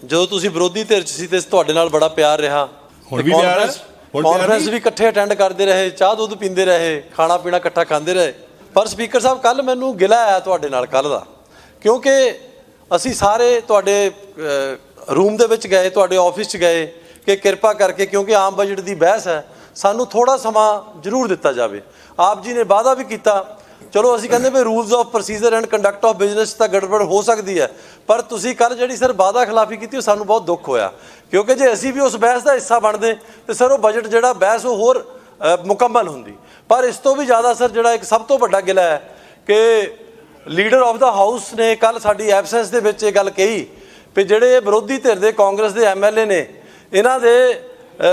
ਜਦੋਂ ਤੁਸੀਂ ਵਿਰੋਧੀ ਧਿਰ 'ਚ ਸੀ ਤੇ ਤੁਹਾਡੇ ਨਾਲ ਬੜਾ ਪਿਆਰ ਰਿਹਾ ਹੁਣ ਵੀ ਪਿਆਰ ਹੈ? ਕਾਨਫਰੰਸ-? ਵੀ ਇਕੱਠੇ ਅਟੈਂਡ ਕਰਦੇ ਰਹੇ ਚਾਹ ਦੁੱਧ ਪੀਂਦੇ ਰਹੇ ਖਾਣਾ ਪੀਣਾ ਇਕੱਠਾ ਖਾਂਦੇ ਰਹੇ ਪਰ ਸਪੀਕਰ ਸਾਹਿਬ ਕੱਲ ਮੈਨੂੰ ਗਿਲਾ ਆਇਆ ਤੁਹਾਡੇ ਨਾਲ ਕੱਲ ਦਾ ਕਿਉਂਕਿ ਅਸੀਂ ਸਾਰੇ ਤੁਹਾਡੇ ਰੂਮ ਦੇ ਵਿੱਚ ਗਏ ਤੁਹਾਡੇ ਆਫਿਸ 'ਚ ਗਏ ਕਿ ਕਿਰਪਾ ਕਰਕੇ ਕਿਉਂਕਿ ਆਮ ਬਜਟ ਦੀ ਬਹਿਸ ਹੈ ਸਾਨੂੰ ਥੋੜਾ ਸਮਾਂ ਜ਼ਰੂਰ ਦਿੱਤਾ ਜਾਵੇ ਆਪ ਜੀ ਨੇ ਵਾਅਦਾ ਵੀ ਕੀਤਾ ਚਲੋ, ਅਸੀਂ ਕਹਿੰਦੇ ਵੀ rules of procedure and conduct of business ਤਾਂ ਗੜਬੜ ਹੋ ਸਕਦੀ ਹੈ, ਪਰ ਤੁਸੀਂ ਕੱਲ ਜਿਹੜੀ ਸਰ ਵਾਅਦਾ ਖਿਲਾਫੀ ਕੀਤੀ, ਉਹ ਸਾਨੂੰ ਬਹੁਤ ਦੁੱਖ ਹੋਇਆ। ਕਿਉਂਕਿ ਜੇ ਅਸੀਂ ਵੀ ਉਸ ਬਹਿਸ ਦਾ ਹਿੱਸਾ ਬਣਦੇ, ਤੇ ਸਰ ਉਹ ਬਜਟ ਜਿਹੜਾ ਬਹਿਸ, ਉਹ ਹੋਰ ਮੁਕੰਮਲ ਹੁੰਦੀ। ਪਰ ਇਸ ਤੋਂ ਵੀ ਜ਼ਿਆਦਾ ਸਰ ਜਿਹੜਾ ਇੱਕ ਸਭ ਤੋਂ ਵੱਡਾ ਗਿਲਾ ਹੈ ਕਿ ਲੀਡਰ ਆਫ ਦਾ ਹਾਊਸ ਨੇ ਕੱਲ ਸਾਡੀ ਐਬਸੈਂਸ ਦੇ ਵਿੱਚ ਇਹ ਗੱਲ ਕਹੀ ਵੀ ਜਿਹੜੇ ਵਿਰੋਧੀ ਧਿਰ ਦੇ ਕਾਂਗਰਸ ਦੇ ਐਮਐਲਏ ਨੇ, ਇਹਨਾਂ ਦੇ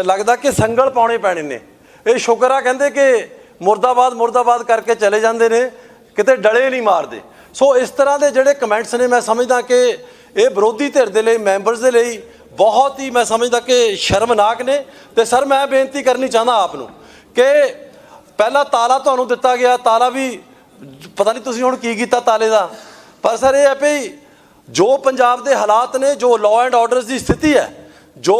ਲੱਗਦਾ ਕਿ ਸੰਗਲ ਪਾਉਣੇ ਪੈਣੇ ਨੇ। ਇਹ ਸ਼ੁਕਰ ਆ, ਕਹਿੰਦੇ ਕਿ ਮੁਰਦਾਬਾਦ ਮੁਰਦਾਬਾਦ ਕਰਕੇ ਚਲੇ ਜਾਂਦੇ ਨੇ, ਕਿਤੇ ਡਲੇ ਨਹੀਂ ਮਾਰਦੇ। ਸੋ ਇਸ ਤਰ੍ਹਾਂ ਦੇ ਜਿਹੜੇ ਕਮੈਂਟਸ ਨੇ, ਮੈਂ ਸਮਝਦਾ ਕਿ ਇਹ ਵਿਰੋਧੀ ਧਿਰ ਦੇ ਲਈ ਮੈਂਬਰਸ ਦੇ ਲਈ ਬਹੁਤ ਹੀ ਮੈਂ ਸਮਝਦਾ ਕਿ ਸ਼ਰਮਨਾਕ ਨੇ। ਤੇ ਸਰ, ਮੈਂ ਬੇਨਤੀ ਕਰਨੀ ਚਾਹੁੰਦਾ ਆਪ ਨੂੰ ਕਿ ਪਹਿਲਾ ਤਾਲਾ ਤੁਹਾਨੂੰ ਦਿੱਤਾ ਗਿਆ, ਤਾਲਾ ਵੀ ਪਤਾ ਨਹੀਂ ਤੁਸੀਂ ਹੁਣ ਕੀ ਕੀਤਾ ਤਾਲੇ ਦਾ। ਪਰ ਸਰ, ਇਹ ਹੈ ਵੀ ਜੋ ਪੰਜਾਬ ਦੇ ਹਾਲਾਤ ਨੇ, ਜੋ ਲਾਅ ਐਂਡ ਆਰਡਰਸ ਦੀ ਸਥਿਤੀ ਹੈ, ਜੋ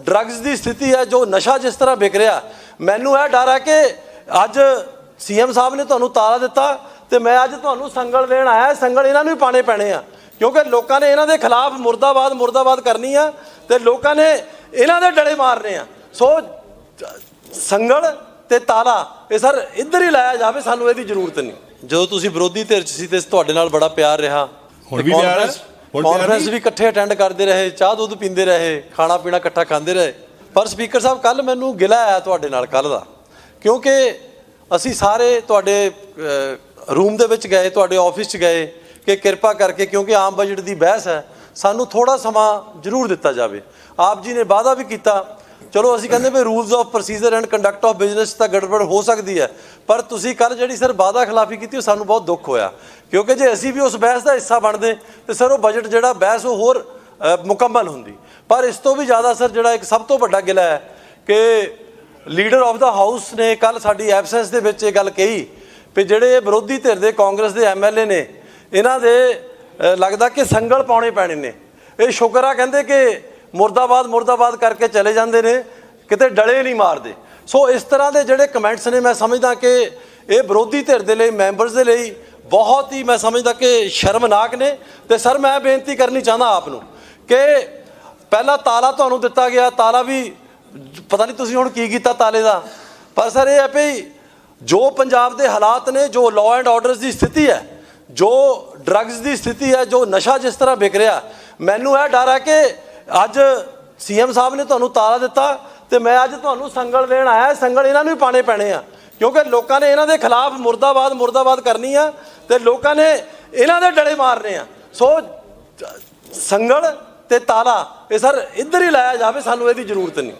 ਡਰੱਗਸ ਦੀ ਸਥਿਤੀ ਹੈ, ਜੋ ਨਸ਼ਾ ਜਿਸ ਤਰ੍ਹਾਂ ਵਿਕ ਰਿਹਾ, ਮੈਨੂੰ ਇਹ ਡਰ ਹੈ ਕਿ ਅੱਜ ਸੀਐਮ ਸਾਹਿਬ ਨੇ ਤੁਹਾਨੂੰ ਤਾਲਾ ਦਿੱਤਾ ਤੇ ਮੈਂ ਅੱਜ ਤੁਹਾਨੂੰ ਸੰਗਲ ਦੇਣ ਆਇਆ। ਸੰਗਲ ਇਹਨਾਂ ਨੂੰ ਹੀ ਪਾਣੇ ਪੈਣੇ ਆ। ਕਿਉਂਕਿ ਲੋਕਾਂ ਨੇ ਇਹਨਾਂ ਦੇ ਖਿਲਾਫ ਮੁਰਦਾਬਾਦ ਮੁਰਦਾਬਾਦ ਕਰਨੀ ਆ ਤੇ ਲੋਕਾਂ ਨੇ ਇਹਨਾਂ ਦੇ ਡਲੇ ਮਾਰਨੇ ਆ। ਸੋ ਸੰਗਲ ਤੇ ਤਾਲਾ ਇਹ ਸਰ ਇੱਧਰ ਹੀ ਲਾਇਆ ਜਾਵੇ ਸਾਨੂੰ ਇਹਦੀ ਜ਼ਰੂਰਤ ਨਹੀਂ। ਜਦੋਂ ਤੁਸੀਂ ਵਿਰੋਧੀ ਧਿਰ 'ਚ ਸੀ ਤੇ ਤੁਹਾਡੇ ਨਾਲ ਬੜਾ ਪਿਆਰ ਰਿਹਾ। ਹੁਣ ਵੀ ਪਿਆਰ ਹੈ? ਕਾਨਫਰੰਸ-? ਵੀ ਇਕੱਠੇ ਅਟੈਂਡ ਕਰਦੇ ਰਹੇ ਚਾਹ ਦੁੱਧ ਪੀਂਦੇ ਰਹੇ ਖਾਣਾ ਪੀਣਾ ਇਕੱਠਾ ਖਾਂਦੇ ਰਹੇ। ਪਰ ਸਪੀਕਰ ਸਾਹਿਬ ਕੱਲ ਮੈਨੂੰ ਗਿਲਾ ਆਇਆ ਤੁਹਾਡੇ ਨਾਲ ਕੱਲ ਦਾ। ਕਿਉਂਕਿ ਅਸੀਂ ਸਾਰੇ ਤੁਹਾਡੇ ਰੂਮ ਦੇ ਵਿੱਚ ਗਏ, ਤੁਹਾਡੇ ਆਫਿਸ 'ਚ ਗਏ ਕਿ ਕਿਰਪਾ ਕਰਕੇ ਕਿਉਂਕਿ ਆਮ ਬਜਟ ਦੀ ਬਹਿਸ ਹੈ, ਸਾਨੂੰ ਥੋੜਾ ਸਮਾਂ ਜ਼ਰੂਰ ਦਿੱਤਾ ਜਾਵੇ। ਆਪ ਜੀ ਨੇ ਵਾਅਦਾ ਵੀ ਕੀਤਾ, ਚਲੋ ਅਸੀਂ ਕਹਿੰਦੇ ਵੀ rules of procedure and conduct of business ਤਾਂ ਗੜਬੜ ਹੋ ਸਕਦੀ ਹੈ, ਪਰ ਤੁਸੀਂ ਕੱਲ ਜਿਹੜੀ ਸਰ ਵਾਅਦਾ ਖਿਲਾਫੀ ਕੀਤੀ ਉਹ ਸਾਨੂੰ ਬਹੁਤ ਦੁੱਖ ਹੋਇਆ। ਕਿਉਂਕਿ ਜੇ ਅਸੀਂ ਵੀ ਉਸ ਬਹਿਸ ਦਾ ਹਿੱਸਾ ਬਣਦੇ, ਤੇ ਸਰ ਉਹ ਬਜਟ ਜਿਹੜਾ ਬਹਿਸ ਉਹ ਹੋਰ ਮੁਕੰਮਲ ਹੁੰਦੀ। ਪਰ ਇਸ ਤੋਂ ਵੀ ਜ਼ਿਆਦਾ ਸਰ ਜਿਹੜਾ ਇੱਕ ਸਭ ਤੋਂ ਵੱਡਾ ਗਿਲਾ ਹੈ ਕਿ ਲੀਡਰ ਆਫ ਦਾ ਹਾਊਸ ਨੇ ਕੱਲ ਸਾਡੀ ਐਬਸੈਂਸ ਦੇ ਵਿੱਚ ਇਹ ਗੱਲ ਕਹੀ ਵੀ ਜਿਹੜੇ ਵਿਰੋਧੀ ਧਿਰ ਦੇ ਕਾਂਗਰਸ ਦੇ ਐਮਐਲਏ ਨੇ, ਇਹਨਾਂ ਦੇ ਲੱਗਦਾ ਕਿ ਸੰਗਲ ਪਾਉਣੇ ਪੈਣੇ ਨੇ। ਇਹ ਸ਼ੁਕਰ ਆ, ਕਹਿੰਦੇ ਕਿ ਮੁਰਦਾਬਾਦ ਮੁਰਦਾਬਾਦ ਕਰਕੇ ਚਲੇ ਜਾਂਦੇ ਨੇ, ਕਿਤੇ ਡਲੇ ਨਹੀਂ ਮਾਰਦੇ। ਸੋ ਇਸ ਤਰ੍ਹਾਂ ਦੇ ਜਿਹੜੇ ਕਮੈਂਟਸ ਨੇ, ਮੈਂ ਸਮਝਦਾ ਕਿ ਇਹ ਵਿਰੋਧੀ ਧਿਰ ਦੇ ਲਈ ਮੈਂਬਰਸ ਦੇ ਲਈ ਬਹੁਤ ਹੀ ਮੈਂ ਸਮਝਦਾ ਕਿ ਸ਼ਰਮਨਾਕ ਨੇ। ਤੇ ਸਰ, ਮੈਂ ਬੇਨਤੀ ਕਰਨੀ ਚਾਹੁੰਦਾ ਆਪ ਨੂੰ ਕਿ ਪਹਿਲਾ ਤਾਲਾ ਤੁਹਾਨੂੰ ਦਿੱਤਾ ਗਿਆ, ਤਾਲਾ ਵੀ ਪਤਾ ਨਹੀਂ ਤੁਸੀਂ ਹੁਣ ਕੀ ਕੀਤਾ ਤਾਲੇ ਦਾ। ਪਰ ਸਰ ਇਹ ਹੈ ਵੀ ਜੋ ਪੰਜਾਬ ਦੇ ਹਾਲਾਤ ਨੇ, ਜੋ ਲਾਅ ਐਂਡ ਆਰਡਰਸ ਦੀ ਸਥਿਤੀ ਹੈ, ਜੋ ਡਰੱਗਸ ਦੀ ਸਥਿਤੀ ਹੈ, ਜੋ ਨਸ਼ਾ ਜਿਸ ਤਰ੍ਹਾਂ ਵਿਕ ਰਿਹਾ, ਮੈਨੂੰ ਇਹ ਡਰ ਹੈ ਕਿ ਅੱਜ ਸੀਐਮ ਸਾਹਿਬ ਨੇ ਤੁਹਾਨੂੰ ਤਾਲਾ ਦਿੱਤਾ ਤੇ ਮੈਂ ਅੱਜ ਤੁਹਾਨੂੰ ਸੰਗਲ ਦੇਣ ਆਇਆ। ਸੰਗਲ ਇਹਨਾਂ ਨੂੰ ਹੀ ਪਾਣੇ ਪੈਣੇ ਆ। ਕਿਉਂਕਿ ਲੋਕਾਂ ਨੇ ਇਹਨਾਂ ਦੇ ਖਿਲਾਫ ਮੁਰਦਾਬਾਦ ਮੁਰਦਾਬਾਦ ਕਰਨੀ ਆ ਤੇ ਲੋਕਾਂ ਨੇ ਇਹਨਾਂ ਦੇ ਡਲੇ ਮਾਰਨੇ ਆ। ਸੋ ਸੰਗਲ ਤੇ ਤਾਲਾ, ਇਹ ਸਰ ਇੱਧਰ ਹੀ ਲਾਇਆ ਜਾਵੇ, ਸਾਨੂੰ ਇਹਦੀ ਜ਼ਰੂਰਤ ਨਹੀਂ।